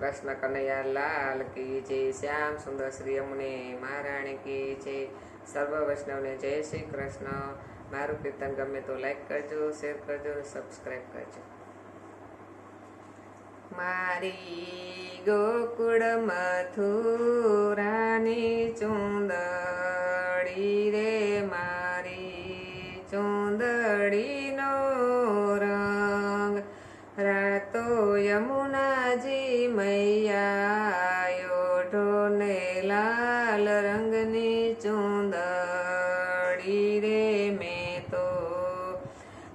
કૃષ્ણ કનૈયા લાલ કી જય શ્યામ સુંદર શ્રી અમને મહારાણી કી જય. સર્વ વૈષ્ણવને જય શ્રી કૃષ્ણ. મારું કીર્તન ગમે તો લાઈક કરજો શેર કરજો સબસ્ક્રાઈબ કરજો. મારી ગોકુળ મથુરાની ચુંદડી રે, મારી ચુંદડીનો લાલ રંગની ચુંદડી રે મેં તો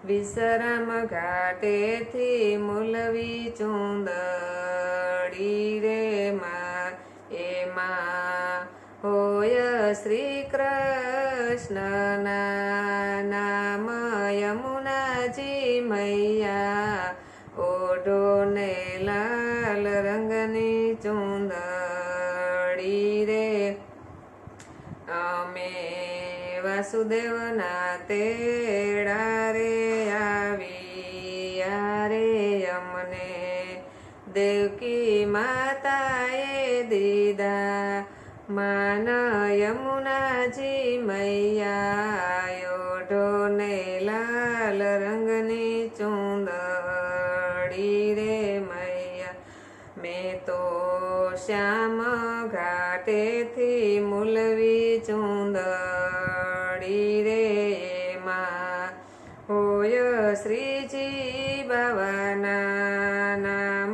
વિશ્રામ ઘાટેથી મૂલવી ચુંદડી રે માં. એમાં હોય શ્રી કૃષ્ણના નામ યમુનાજી મૈયા. ઓઢો ને લાલ વાસુદેવના તેડા રે આવ્યા રે અમને. દેવકી માતાએ દીધા માન યમુનાજી મૈયા ઓઢો ને લાલ રંગની ચુંદડી રે મૈયા. મેં તો શ્યામ ઘાટેથી મૂલવી ચુંદડી હોય શ્રીજી બાવાના નામ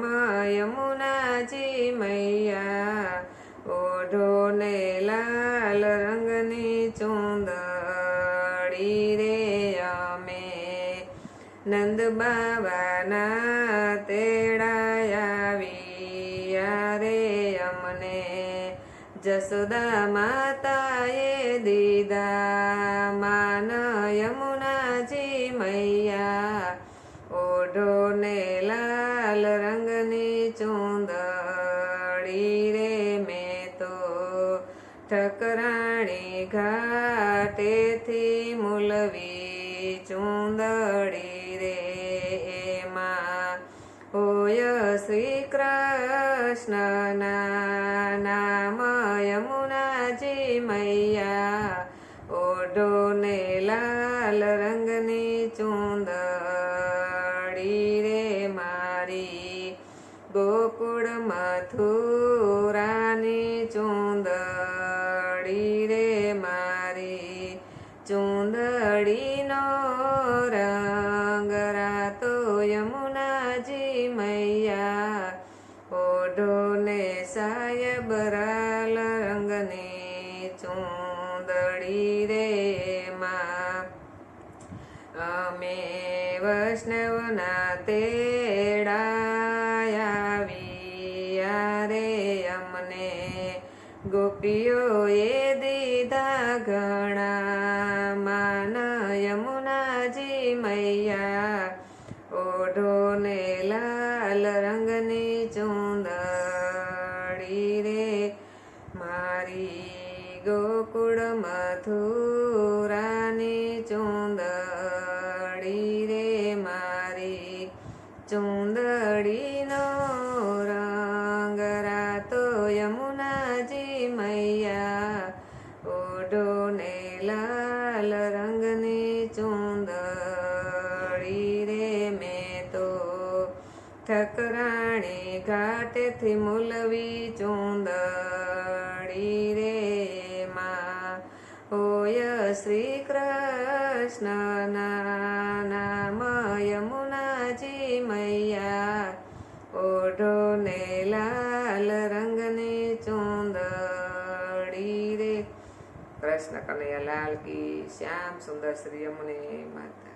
યમુનાજી મૈયા ઓઢો ને લાલ રંગની ચુંદડી રે અમે નંદ બાવાના તેડાયા રે અમને જસોદા માતાએ દીધા માન યમુનાજી રંગની ચુંદડી રે મેં તો ઠકરાણી ઘાટેથી મૂલવી ચુંદડી રે એમાં. હોય શ્રી કૃષ્ણના નામ યમુનાજી મૈયા. ઓઢો ને લાલ રંગની ચુંદડી મથુરાની ચુંદડી રે મારી. ચુંદડીનો રંગ રાતો યમુનાજી મૈયા. ઓઢો ને સાયબ રાલ રંગની ચુંદડી રે માં. અમે વૈષ્ણવના તેડાયા ગોપીઓએ દીધા ઘણા માન યમુનાજી મૈયા. ઓઢો ને લાલ રંગની ચુંદડી રે. મારી ગોકુળ મથુરાની ચુંદડી રે મેં તો ઠકરાણી ઘાટેથી મૂલવી ચુંદડી રે માં. હોય શ્રી કૃષ્ણના કૃષ્ણ કનૈયાલાલ કી શ્યામ સુંદર શ્રી અમને માતા.